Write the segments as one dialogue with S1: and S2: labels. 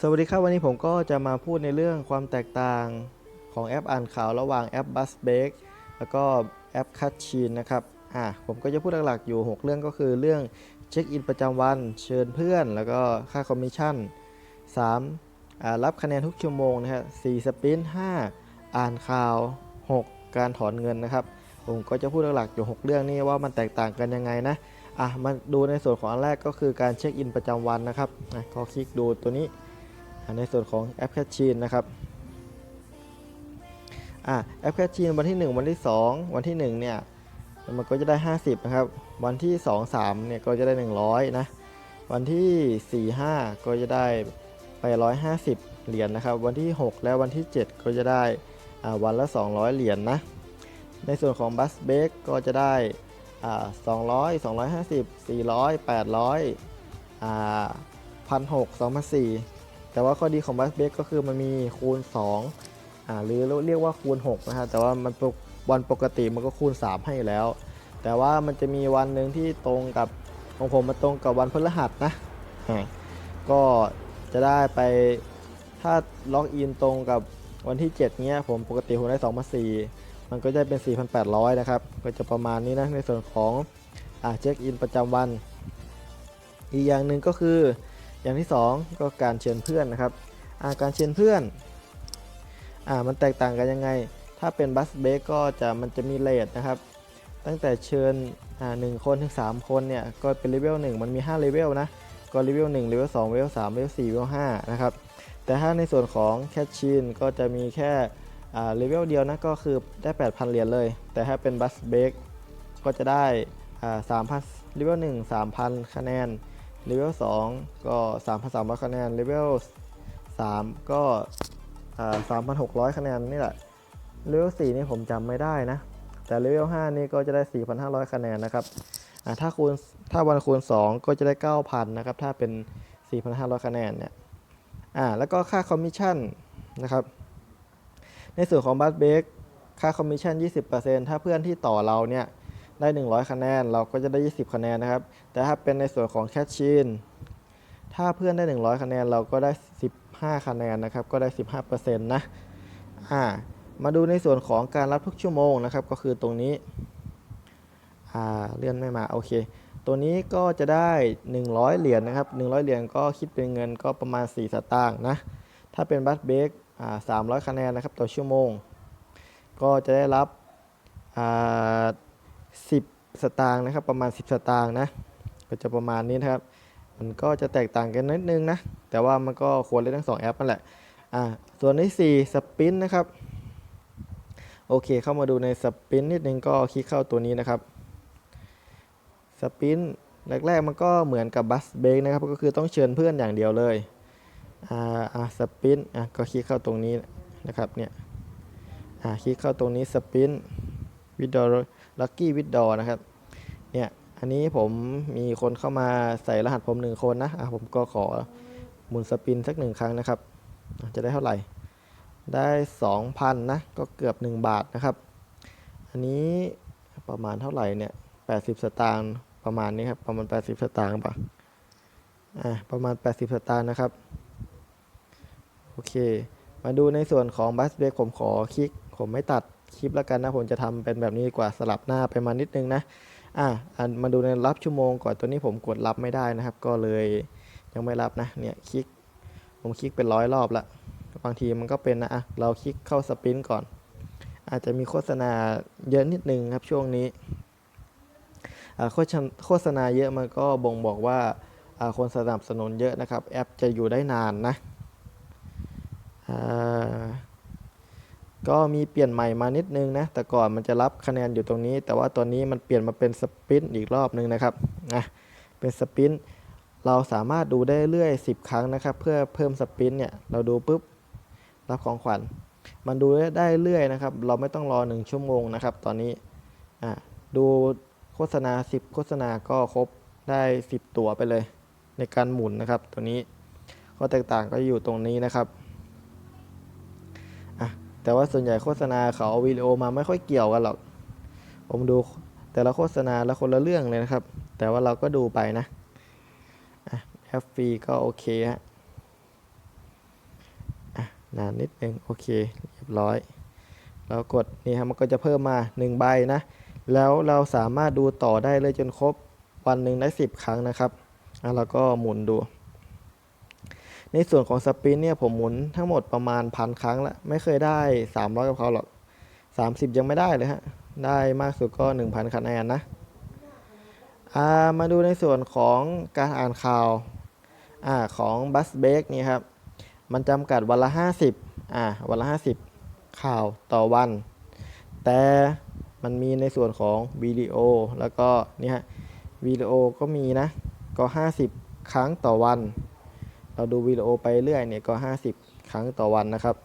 S1: สวัสดีครับวันนี้ผมก็จะมาพูดในเรื่องความแตกต่างของแอปอ่านข่าวระหว่างแอป b u s b a k แล้วก็แอป c u t c h i n นะครับอ่าผมก็จะพูดหลักๆอยู่ 6 เรื่องก็คือเรื่องเช็คอินประจำวันเชิญเพื่อน แล้วก็ค่าคอมมิชชั่น 3. รับคะแนนทุกชั่วโมงนะครับ4สปรินต์5อ่านข่าว 6 การถอนเงินนะครับ ผมก็จะพูดหลักๆอยู่ 6 เรื่องนี้ว่ามันแตกต่างกันยังไงนะอะมาดูในส่วนของอันแรกก็คือการเช็คอินประจำวันนะครับอะก็คลิกดูตัวนี้ ในส่วนของแอปแคชชีนนะครับอ่าแอปแคชชีนวันที่ 1 วันที่ 2 วันที่ 1 เนี่ยมันก็จะได้ 50 นะครับ วันที่ 2 3 เนี่ยก็จะได้ 100 นะ วันที่ 4 5 ก็จะได้ไป 150 เหรียญนะครับ วันที่ 6 และวันที่ 7 ก็จะได้วันละ 200 เหรียญนนะ ในส่วนของบัสเบกก็จะได้อ่า200 250 400 800อ่า1,600 2,400 แต่ว่าข้อดีของบัสเบกก็คือมันมีคูณ2อ่าหรือเรียกว่าคูณ6นะฮะแต่ว่ามันปกวันปกติมันก็คูณ 3 ให้อยู่แล้ว แต่ว่ามันจะมีวันหนึ่งที่ตรงกับของผมมันตรงกับวันพฤหัสนะอ่าก็จะได้ไปถ้าล็อกอินตรงกับวันที่ 7เนี้ยผมปกติผมได้2มา4มันก็จะเป็น 4,800 นะครับ ก็จะประมาณนี้นะในส่วนของอ่าเช็คอินประจำวัน อีกอย่างหนึ่งก็คือ อย่างที่ 2 ก็การเชิญเพื่อนนะครับาการเชิญเพื่อนอ่ามันแตกต่างกันยังไง ถ้าเป็นบัสเบกก็จะมันจะมีเลทนะครับ ตั้งแต่เชิญอ่าหนึ่งคนถึง 3 คนเนี่ยก็เป็นเลเวล1มันมี5เลเวลนะก็เลเวล1เลเวล2เลเวล3เลเวล4เลเวล5นะครับแต่ถ้าในส่วนของแคชชินก็จะมีแค่เลเวลเดียวนะก็คือได้ 8,000 เหรียญเลย แต่ถ้าเป็นบัสเบกก็จะได้อ่า3,000เลเวล1 3,000 คะแนน เลเวล2ก็ 3,300 คะแนน เลเวล3ก็3,600 คะแนนนี่แหละ เลเวล4นี่ผมจำไม่ได้นะ แต่เลเวล5นี่ก็จะได้ 4,500 คะแนนนะครับถ้าคูณถ้าวันคูณ 2 ก็จะได้ 9,000 นะครับ ถ้าเป็น 4,500 คะแนนเนี่ยอ่าแล้วก็ค่าคอมมิชชั่นนะครับ ในส่วนของบัตเบกค่าคอมมิชชั่น 20%ถ้าเพื่อนที่ต่อเราเนี่ย ได้ 100 คะแนน เราก็จะได้ 20 คะแนนนะครับ แต่ถ้าเป็นในส่วนของแคชชีนถ้าเพื่อนได้ 100 คะแนน เราก็ได้ 15 คะแนนนะครับ ก็ได้ 15%นะอ่ามาดูในส่วนของการรับทุกชั่วโมงนะครับ ก็คือตรงนี้อ่าเลื่อนไม่มา โอเค ตัวนี้ก็จะได้ 100 เหรียญนะครับ 100 เหรียญก็คิดเป็นเงินก็ประมาณ 4 สตางค์นะ ถ้าเป็นบัตเบกอ่า300 คะแนนนะครับต่อชั่วโมง ก็จะได้รับอ่า 10 สตางค์นะครับ ประมาณ 10 สตางค์นะ ก็จะประมาณนี้นะครับ มันก็จะแตกต่างกันนิดนึงนะ แต่ว่ามันก็ควรเล่นทั้ง 2 แอปนั่นแหละ อ่า ส่วนที่4สปินนะครับ โอเค เข้ามาดูในสปินนิดนึงก็คลิกเข้าตัวนี้นะครับ สปินแรกๆ มันก็เหมือนกับบัสเบกนะครับ ก็คือต้องเชิญเพื่อนอย่างเดียวเลย อ่า อ่า สปิน อะ ก็คลิกเข้าตรงนี้นะครับ เนี่ย อ่า คลิกเข้าตรงนี้สปินวิดดอ ลักกี้วิดดอนะครับ เนี่ย อันนี้ผมมีคนเข้ามาใส่รหัสผมหนึ่งคนนะ อะผมก็ขอหมุนสปินสักหนึ่งครั้งนะครับ จะได้เท่าไหร่ ได้ 2,000 นะ ก็เกือบ 1 บาทนะครับ อันนี้ประมาณเท่าไหร่เนี่ย 80 สตางค์ประมาณนี้ครับ ประมาณ 80 สตางค์ปะอ่าประมาณ 80 สตางค์นะครับ โอเค มาดูในส่วนของบัสเบรกผมขอคลิก ผมไม่ตัด คลิปแล้วกันนะผมจะทำเป็นแบบนี้กว่าสลับหน้าไปมานิดนึงนะอะอันมาดูในรับชั่วโมงก่อนตัวนี้ผมกดรับไม่ได้นะครับ ก็เลยยังไม่รับนะเนี่ยคลิก ผมคลิกเป็นร้อยรอบละบางทีมันก็เป็นนะอะเราคลิกเข้าสปรินต์ก่อน อาจจะมีโฆษณาเยอะนิดนึงครับช่วงนี้โฆษณาเยอะมันก็บ่งบอกว่าคนสนับสนุนเยอะนะครับ แอปจะอยู่ได้นานนะอ่า ก็มีเปลี่ยนใหม่มานิดนึงนะ แต่ก่อนมันจะรับคะแนนอยู่ตรงนี้ แต่ว่าตอนนี้มันเปลี่ยนมาเป็นสปินอีกรอบนึงนะครับอะเป็นสปินเราสามารถดูได้เรื่อย 10 ครั้งนะครับ เพื่อเพิ่มสปินเนี่ยเราดูปุ๊บรับของขวัญ มันดูได้เรื่อยนะครับ เราไม่ต้องรอ 1 ชั่วโมงนะครับ ตอนนี้อะดูโฆษณา 10 โฆษณาก็ครบได้ 10 ตัวไปเลย ในการหมุนนะครับ ตัวนี้ข้อแตกต่างก็อยู่ตรงนี้นะครับ แต่ว่าส่วนใหญ่โฆษณาเขาเอาวิดีโอมาไม่ค่อยเกี่ยวกันหรอก ผมดูแต่ละโฆษณาแล้วคนละเรื่องเลยนะครับ แต่ว่าเราก็ดูไปนะแอปฟรีก็โอเคฮะนานนิดนึงโอเคเรียบร้อย เรากดนี่ครับมันก็จะเพิ่มมา 1 ใบนะ แล้วเราสามารถดูต่อได้เลยจนครบวันหนึ่งได้ 10 ครั้งนะครับ แล้วเราก็หมุนดู ในส่วนของสปินเนี่ยผมหมุนทั้งหมดประมาณพันครั้งล้วไม่เคยได้ 300 กับเขาหรอก 30 ยังไม่ได้เลยฮะ ได้มากสุดก็ 1,000 คะแนนนะามาดูในส่วนของการอ่านข่าวอาของบัสเบกนี่ครับ มันจำกัดวันละ 50อ่าวันละ 50 ข่าวต่อวัน แต่มันมีในส่วนของวิดีโอแล้วก็นี่ฮะวิดีโอก็มีนะ ก็ 50 ครั้งต่อวัน เราดูวิดีโอไปเรื่อยเนี่ยก็ 50 ครั้งต่อวันนะครับ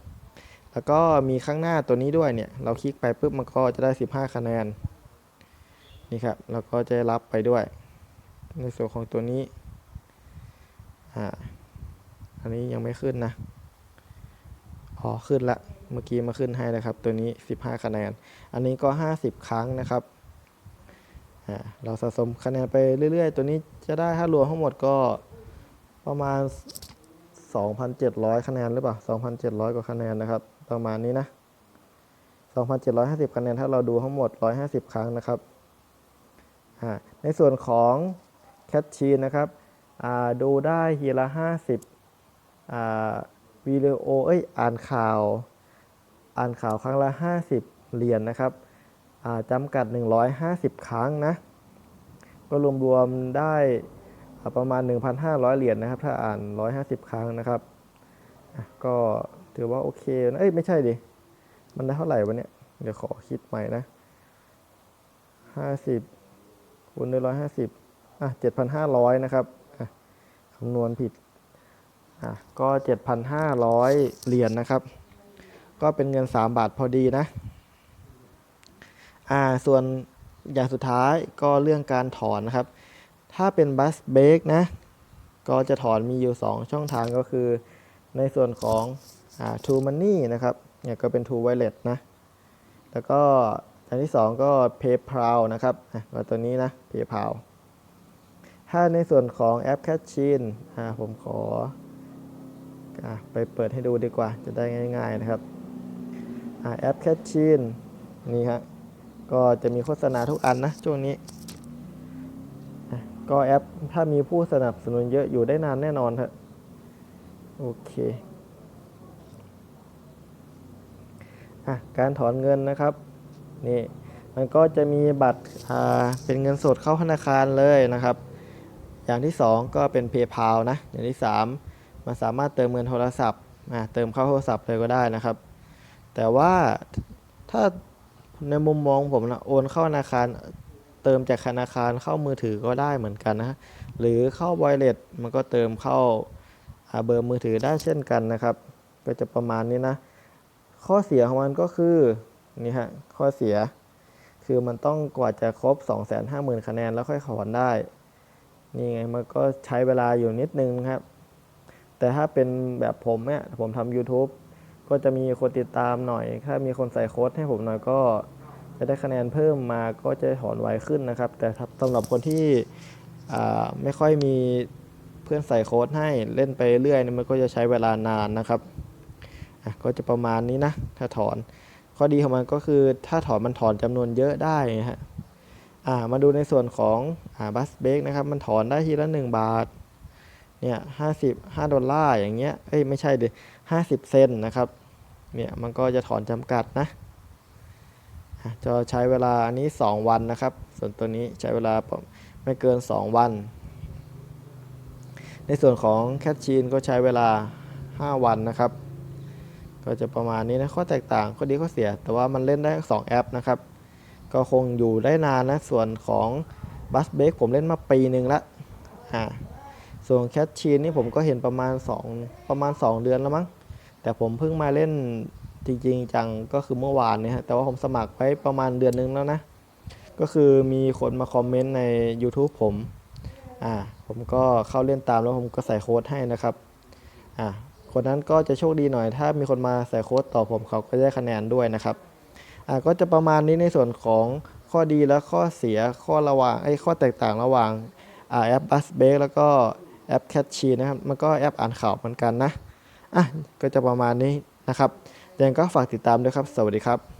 S1: แล้วก็มีข้างหน้าตัวนี้ด้วยเนี่ย เราคลิกไปปุ๊บมันก็จะได้ 15 คะแนน นี่ครับเราก็จะรับไปด้วย ในส่วนของตัวนี้ อ่า อันนี้ยังไม่ขึ้นนะ อ๋อ ขึ้นละ เมื่อกี้มาขึ้นให้นะครับ ตัวนี้ 15 คะแนน อันนี้ก็ 50 ครั้งนะครับอ่าเราสะสมคะแนนไปเรื่อย ๆ ตัวนี้จะได้ถ้ารวมทั้งหมดก็ ประมาณ 2,700 คะแนนหรือเปล่า 2,700 กว่าคะแนนนะครับ ประมาณนี้นะ 2,750 คะแนนถ้าเราดูทั้งหมด 150 ครั้งนะครับ ในส่วนของแคชชีนนะครับ ดูได้ทีละ 50าวิดีโอ เอ้ย อ่านข่าว อ่านข่าวครั้งละ 50 เหรียญนนะครับจำกัด 150 ครั้งนะ ก็รวมๆได้ ประมาณ 1,500 เหรียญนะครับ ถ้าอ่าน 150 ครั้งนะครับ ก็ถือว่าโอเคนะ เอ้ย ไม่ใช่ดิ มันได้เท่าไหร่วะเนี่ย เดี๋ยวขอคิดใหม่นะ 50คูณด้วย150 อะ 7,500 นะครับอะคำนวณผิด อะ ก็ 7,500 เหรียญนะครับ ก็เป็นเงิน 3 บาทพอดีนะ อ่า ส่วนอย่างสุดท้ายก็เรื่องการถอนนะครับ ถ้าเป็นบัสเบ k นะ ก็จะถอนมีอยู่ 2 ช่องทางก็คือ ในส่วนของอ่า True Money นะครับ เนี่ยก็เป็น True Wallet นะ แล้วก็อันที่ 2 ก็ PayPal นะครับอะก็ตัวนี้นะ PayPal ถ้าในส่วนของแอป Cashin อ่าผมขออะไปเปิดให้ดูดีกว่าจะได้ง่าย ๆนะครับอ่าแอป Cashin นี่ครก็จะมีโฆษณาทุกอันนะช่วงนี้ ก็แอปถ้ามีผู้สนับสนุนเยอะอยู่ได้นานแน่นอนครับโอเคอะการถอนเงินนะครับนี่มันก็จะมีบัตรอ่าเป็นเงินสดเข้าธนาคารเลยนะครับ อย่างที่ 2 ก็เป็น PayPal นะ อย่างที่ 3 มันสามารถเติมเงินโทรศัพท์อะเติมเข้าโทรศัพท์เลยก็ได้นะครับ แต่ว่าถ้าในมุมมองผมนะโอนเข้าธนาคาร เติมจากธนาคารเข้ามือถือก็ได้เหมือนกันนะหรือเข้า Wallet มันก็เติมเข้าอ่าเบอร์มือถือได้เช่นกันนะครับ ก็จะประมาณนี้นะ ข้อเสียของมันก็คือนี่ฮะข้อเสีย คือมันต้องกว่าจะครบ 250,000 คะแนนแล้วค่อยถอนได้ นี่ไงมันก็ใช้เวลาอยู่นิดนึงครับ แต่ถ้าเป็นแบบผมเนี่ยผมทำ YouTube ก็จะมีคนติดตามหน่อย ถ้ามีคนใส่โค้ดให้ผมหน่อยก็ จะได้คะแนนเพิ่มมาก็จะถอนไวขึ้นนะครับ แต่ถ้าสำหรับคนที่ไม่ค่อยมีเพื่อนใส่โค้ดให้เล่นไปเรื่อยมันก็จะใช้เวลานานนะครับก็จะประมาณนี้นะถ้าถอน ข้อดีของมันก็คือถ้าถอนมันถอนจำนวนเยอะได้นะฮะมาดูในส่วนของบัสเบกนะครับ มันถอนได้ทีละ 1 บาทเนี่ยห้าสิบห้าดอลลาร์อย่างเงี้ย เอ้ย ไม่ใช่ดิห้าสิบเซนนะครับ เนี่ย มันก็จะถอนจำกัดนะ จะใช้เวลาอันนี้ 2 วันนะครับ ส่วนตัวนี้ใช้เวลาไม่เกิน 2 วัน ในส่วนของแคชชีนก็ใช้เวลา 5 วันนะครับ ก็จะประมาณนี้นะข้อแตกต่างข้อดีข้อเสีย แต่ว่ามันเล่นได้ทั้งสองแอปนะครับ ก็คงอยู่ได้นานนะ ส่วนของบัสเบ k ผมเล่นมาปีหนึ่งละอ่าส่วนแคชชีนนี่ผมก็เห็นประมาณ 2 ประมาณ 2 เดือนแล้วมั้งแต่ผมเพิ่งมาเล่น จริงๆจังก็คือเมื่อวานเนี่ยฮะแต่ว่าผมสมัครไว้ประมาณเดือนนึงแล้วนะ ก็คือมีคนมาคอมเมนต์ใน YouTube ผมอ่าผมก็เข้าเล่นตามแล้วผมก็ใส่โค้ดให้นะครับอ่าคนนั้นก็จะโชคดีหน่อย ถ้ามีคนมาใส่โค้ดต่อผมเขาก็ได้คะแนนด้วยนะครับอ่าก็จะประมาณนี้ในส่วนของข้อดีและข้อเสียข้อระหว่างไอ้ข้อแตกต่างระหว่างอ่าแอป b u s b a k แล้วก็แอป Catchy นะครับมันก็แอปอ่านข่าวเหมือนกันนะอะก็จะประมาณนี้นะครับ ยังก็ฝากติดตามด้วยครับ สวัสดีครับ